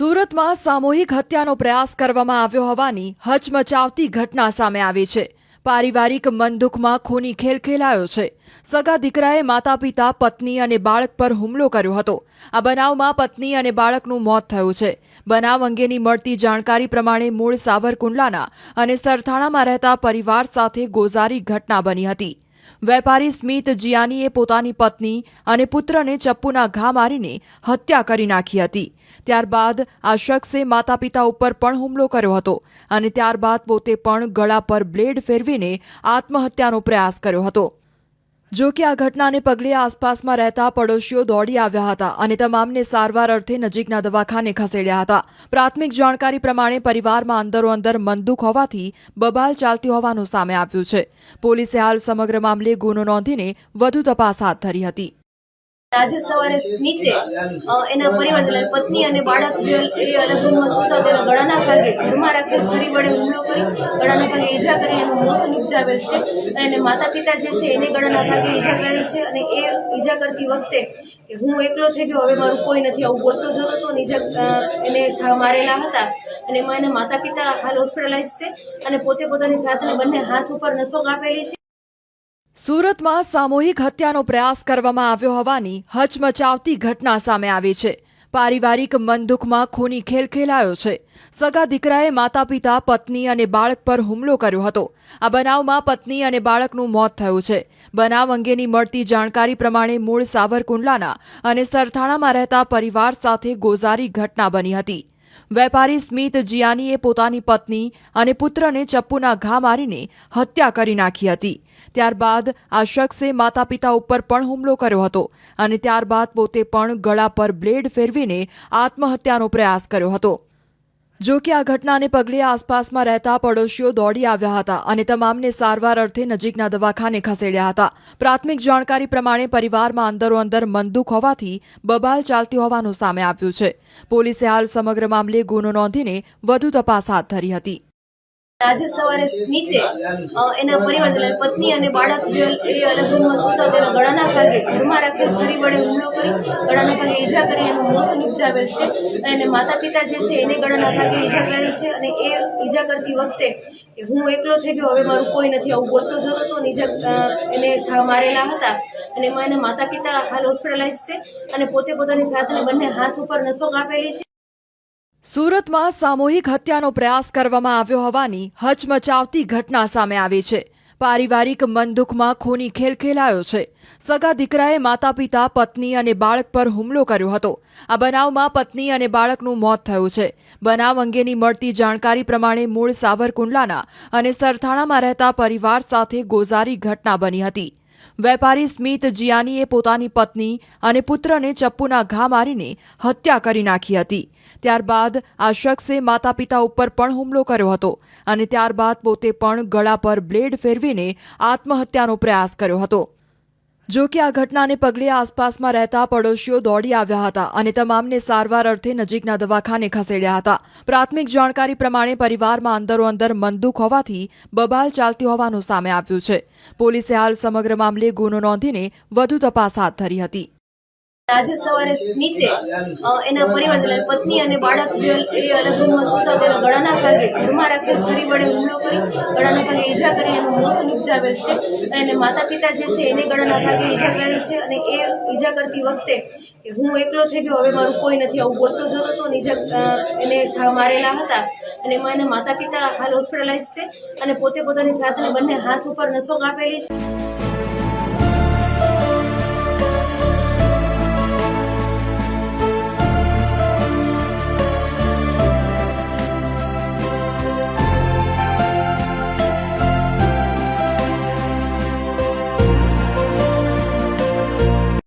સુરતમાં સામૂહિક હત્યાનો પ્રયાસ કરવામાં આવ્યો હોવાની હચમચાવતી ઘટના સામે આવી છે. પારિવારિક મનદુખમાં ખૂની ખેલ ખેલાયો છે. સગા દીકરાએ માતા પિતા પત્ની અને બાળક પર હુમલો કર્યો હતો. આ બનાવમાં પત્ની અને બાળકનું મોત થયું છે. બનાવ અંગેની મળતી જાણકારી પ્રમાણે મૂળ સાવરકુંડલાના અને સરથાણામાં રહેતા પરિવાર સાથે ગોઝારી ઘટના બની હતી. વેપારી સ્મિત જિયાનીએ પોતાની પત્ની અને પુત્રને ચપ્પુના ઘા મારીને હત્યા કરી નાખી હતી. ત્યારબાદ આ શખ્સે માતા પિતા ઉપર પણ હુમલો કર્યો હતો અને ત્યારબાદ પોતે પણ ગળા પર બ્લેડ ફેરવીને આત્મહત્યાનો પ્રયાસ કર્યો હતો. જો કે આ ઘટનાને પગલે આસપાસમાં રહેતા પડોશીઓ દોડી આવ્યા હતા અને તમામને સારવાર અર્થે નજીકના દવાખાને ખસેડ્યા હતા. પ્રાથમિક જાણકારી પ્રમાણે પરિવારમાં અંદરો અંદર મનદુખ હોવાથી બબાલ ચાલતી હોવાનું સામે આવ્યું છે. પોલીસે હાલ સમગ્ર મામલે ગુનો નોંધીને વધુ તપાસ હાથ ધરી હતી. આજે સવારે સ્મિતે એના પરિવાર પત્ની અને બાળક જે એ અલગ રૂમમાં સૂતા તેના ગળાના ભાગે ઘરમાં રાખેલ છરી વડે હુમલો કરી ગળાના ભાગે ઈજા કરી એનું મોત નિપજાવેલ છે. અને માતા પિતા જે છે, એને ગળાના ભાગે ઈજા કરી છે અને એ ઈજા કરતી વખતે કે હું એકલો થઈ ગયો, હવે મારું કોઈ નથી, આવું બોલતો જતો હતો અને ઈજા એને મારેલા હતા. અને એમાં એના માતા પિતા હાલ હોસ્પિટલાઇઝ છે અને પોતે પોતાની સાથને બંને હાથ ઉપર નસો કાપેલી છે. સુરતમાં સામૂહિક હત્યાનો પ્રયાસ કરવામાં આવ્યો હોવાની હચમચાવતી ઘટના સામે આવી છે. પારિવારિક મનદુખમાં ખૂની ખેલ ખેલાયો છે. સગા દીકરાએ માતા પિતા પત્ની અને બાળક પર હુમલો કર્યો હતો. આ બનાવમાં પત્ની અને બાળકનું મોત થયું છે. બનાવ અંગેની મળતી જાણકારી પ્રમાણે મૂળ સાવરકુંડલાના અને સરથાણામાં રહેતા પરિવાર સાથે ગોઝારી ઘટના બની હતી. વેપારી સ્મિત જિયાનીએ પોતાની પત્ની અને પુત્રને ચપ્પુના ઘા મારીને હત્યા કરી નાખી હતી. ત્યારબાદ આ શખ્સે માતા પિતા ઉપર પણ હુમલો કર્યો હતો અને ત્યારબાદ પોતે પણ ગળા પર બ્લેડ ફેરવીને આત્મહત્યાનો પ્રયાસ કર્યો હતો. જો કે આ ઘટનાને પગલે આસપાસમાં રહેતા પડોશીઓ દોડી આવ્યા હતા અને તમામને સારવાર અર્થે નજીકના દવાખાને ખસેડ્યા હતા. પ્રાથમિક જાણકારી પ્રમાણે પરિવારમાં અંદરો અંદર મનદુખ હોવાથી બબાલ ચાલતી હોવાનું સામે આવ્યું છે. પોલીસે હાલ સમગ્ર મામલે ગુનો નોંધીને વધુ તપાસ હાથ ધરી હતી. આજે સવારે સ્મિતે એના પરિવાર પત્ની અને બાળક જે એ અલગ રૂમમાં સૂતા તેના ગળાના ભાગે ઘરમાં રાખેલ છરી વડે હુમલો કરી ગળાના ભાગે ઈજા કરી એનું મોત નિપજાવેલ છે. અને માતા પિતા જે છે એને ગળાના ભાગે ઈજા કરેલ છે અને એ ઈજા કરતી વખતે કે હું એકલો થઈ ગયો, હવે મારું કોઈ નથી, આવું બોલતો જતો હતો ઈજા એને ઘા મારેલા હતા. અને એમાં એના માતા પિતા હાલ હોસ્પિટલાઇઝ છે અને પોતે પોતાની સાથને બંને હાથ ઉપર નસો કાપેલી છે. સુરતમાં સામૂહિક હત્યાનો પ્રયાસ કરવામાં આવ્યો હોવાની હચમચાવતી ઘટના સામે આવી છે. પારિવારિક મનદુખમાં ખૂની ખેલ ખેલાયો છે. સગા દીકરાએ માતા પિતા પત્ની અને બાળક પર હુમલો કર્યો હતો. આ બનાવમાં પત્ની અને બાળકનું મોત થયું છે. બનાવ અંગેની મળતી જાણકારી પ્રમાણે મૂળ સાવરકુંડલાના અને સરથાણામાં રહેતા પરિવાર સાથે ગોઝારી ઘટના બની હતી. વેપારી સ્મિત જિયાનીએ પોતાની પત્ની અને પુત્રને ચપ્પુના ઘા મારીને હત્યા કરી નાખી હતી. ત્યારબાદ આ શખ્સે માતા પિતા ઉપર પણ હુમલો કર્યો હતો અને ત્યારબાદ પોતે પણ ગળા પર બ્લેડ ફેરવીને આત્મહત્યાનો પ્રયાસ કર્યો હતો. જો કે આ ઘટનાને પગલે આસપાસમાં રહેતા પડોશીઓ દોડી આવ્યા હતા અને તમામને સારવાર અર્થે નજીકના દવાખાને ખસેડ્યા હતા. પ્રાથમિક જાણકારી પ્રમાણે પરિવારમાં અંદરો અંદર મનદુખ હોવાથી બબાલ ચાલતી હોવાનું સામે આવ્યું છે. પોલીસે હાલ સમગ્ર મામલે ગુનો નોંધીને વધુ તપાસ હાથ ધરી હતી. આજે સવારે સ્મિતે એના પરિવાર પત્ની અને બાળક જે એ અલગ રૂમમાં સૂતા તેના ગળાના ભાગે ઘરમાં રાખેલ છરી વડે હુમલો કરી, ગળાના ભાગે ઈજા કરી એનું મોત નિપજાવેલ છે. અને માતા પિતા જે છે એને ગળાના ભાગે ઈજા કરેલ છે અને એ ઈજા કરતી વખતે કે હું એકલો થઈ ગયો, હવે મારું કોઈ નથી, આવું બોલતો જતો હતો અને ઈજા એને મારેલા હતા. અને એમાં એના માતા પિતા હાલ હોસ્પિટલાઇઝ છે અને પોતે પોતાની સાથને બંને હાથ ઉપર નસો કાપેલી છે.